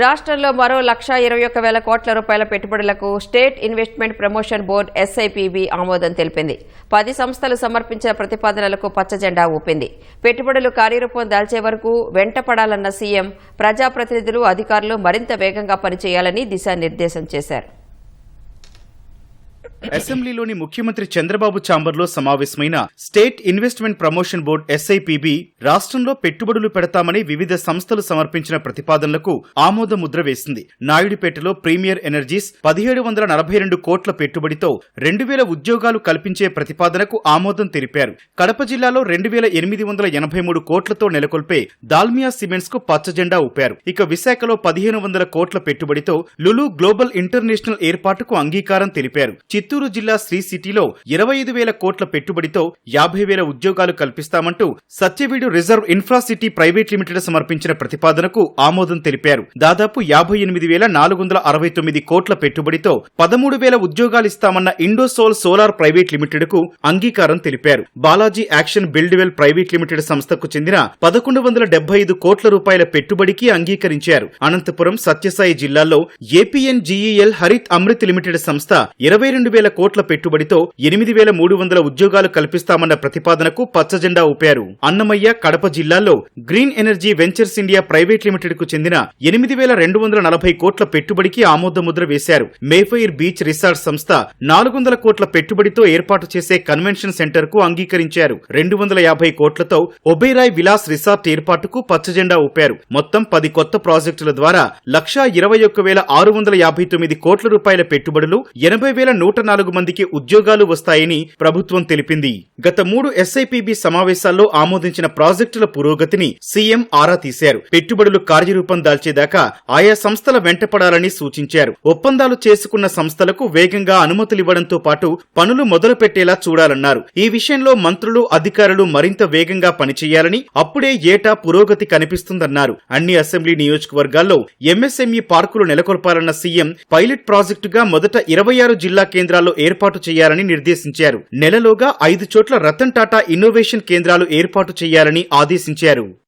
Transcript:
రాష్ట్రంలో మరో లక్ష ఇరవై ఒక్క వేల కోట్ల రూపాయల పెట్టుబడులకు state investment promotion board SIPB ఆమోదం తెలిపింది. పది సంస్థలు సమర్పించిన ప్రతిపాదనలకు పచ్చజెండా ఊపింది. పెట్టుబడులు కార్యరూపం దాల్చే వరకు వెంటపడాలన్న సీఎం ప్రజాప్రతినిధులు అధికారులు మరింత వేగంగా పనిచేయాలని దిశానిర్దేశం చేశారు. అసెంబ్లీలోని ముఖ్యమంత్రి చంద్రబాబు ఛాంబర్లో సమావేశమైన state investment promotion board SIPB రాష్ట్రంలో పెట్టుబడులు పెడతామని వివిధ సంస్థలు సమర్పించిన ప్రతిపాదనలకు ఆమోద ముద్ర వేసింది. నాయుడుపేటలో ప్రీమియర్ ఎనర్జీస్ పదిహేడు వందల నలభై రెండు కోట్ల పెట్టుబడితో రెండు వేల ఉద్యోగాలు కల్పించే ప్రతిపాదనకు ఆమోదం తెలిపారు. కడప జిల్లాలో రెండు వేల ఎనిమిది వందల ఎనభై మూడు కోట్లతో నెలకొల్పే దాల్మియా సిమెంట్స్కు పచ్చజెండా ఊపారు. ఇక విశాఖలో పదిహేను వందల కోట్ల పెట్టుబడితో లులు గ్లోబల్ ఇంటర్నేషనల్ ఏర్పాటుకు అంగీకారం తెలిపారు. చిత్తూరు జిల్లా శ్రీ సిటీలో ఇరవై ఐదు వేల కోట్ల పెట్టుబడితో యాభై వేల ఉద్యోగాలు కల్పిస్తామంటూ Satyavedu reserve infracity private limited సమర్పించిన ప్రతిపాదనకు ఆమోదం తెలిపారు. దాదాపు యాభై ఎనిమిది వేల నాలుగు వందల అరవై తొమ్మిది కోట్ల పెట్టుబడితో పదమూడు వేల ఉద్యోగాలు ఇస్తామన్న ఇండోసోల్ సోలార్ ప్రైవేట్ లిమిటెడ్కు అంగీకారం తెలిపారు. Balaji action buildwell private limited సంస్థకు చెందిన పదకొండు వందల డెబ్బై ఐదు కోట్ల రూపాయల పెట్టుబడికి అంగీకరించారు. అనంతపురం సత్యసాయి జిల్లాలో APN GEL Harit Amrit limited సంస్థ ఇరవై రెండు వేల కోట్ల పెట్టుబడితో ఎనిమిది వేల మూడు వందల ఉద్యోగాలు కల్పిస్తామన్న ప్రతిపాదనకు పచ్చజెండా ఊపారు. అన్నమయ్య కడప జిల్లాల్లో green energy ventures India private లిమిటెడ్కు చెందిన ఎనిమిది వేల రెండు వందల నలభై కోట్ల పెట్టుబడికి ఆమోదముద్ర వేశారు. మేఫైర్ బీచ్ రిసార్ట్ సంస్థ నాలుగు వందల కోట్ల పెట్టుబడితో ఏర్పాటు చేసే కన్వెన్షన్ సెంటర్కు అంగీకరించారు. రెండు వందల యాభై కోట్లతో ఒబేరాయ్ విలాస్ రిసార్ట్ ఏర్పాటుకు పచ్చజెండా ఊపారు. మొత్తం పది కొత్త ప్రాజెక్టుల ద్వారా లక్షా ఇరవై ఒక్క వేల ఆరు వందల యాభై తొమ్మిది కోట్ల రూపాయల పెట్టుబడులు ఎనభై వేల నూట నాలుగు మందికి ఉద్యోగాలు వస్తాయని ప్రభుత్వం తెలిపింది. గత మూడు ఎస్ఐపిబి సమావేశాల్లో ఆమోదించిన ప్రాజెక్టుల పురోగతిని సీఎం ఆరా తీశారు. పెట్టుబడులు కార్యరూపం దాల్చేదాకా ఆయా సంస్థల వెంటపడాలని సూచించారు. ఒప్పందాలు చేసుకున్న సంస్థలకు వేగంగా అనుమతులివ్వడంతో పాటు పనులు మొదలు పెట్టేలా చూడాలన్నారు. ఈ విషయంలో మంత్రులు అధికారులు మరింత వేగంగా పనిచేయాలని అప్పుడే ఏటా పురోగతి కనిపిస్తుందన్నారు. అన్ని అసెంబ్లీ నియోజకవర్గాల్లో ఎంఎస్ఎంఈ పార్కులు నెలకొల్పాలన్న సీఎం పైలట్ ప్రాజెక్టుగా మొదట ఇరవై ఆరు జిల్లా కేంద్ర కేంద్రాల్లో ఏర్పాటు చేయాలని నిర్దేశించారు. నెలలోగా ఐదు చోట్ల రతన్ టాటా ఇన్నోవేషన్ కేంద్రాలు ఏర్పాటు చేయాలని ఆదేశించారు.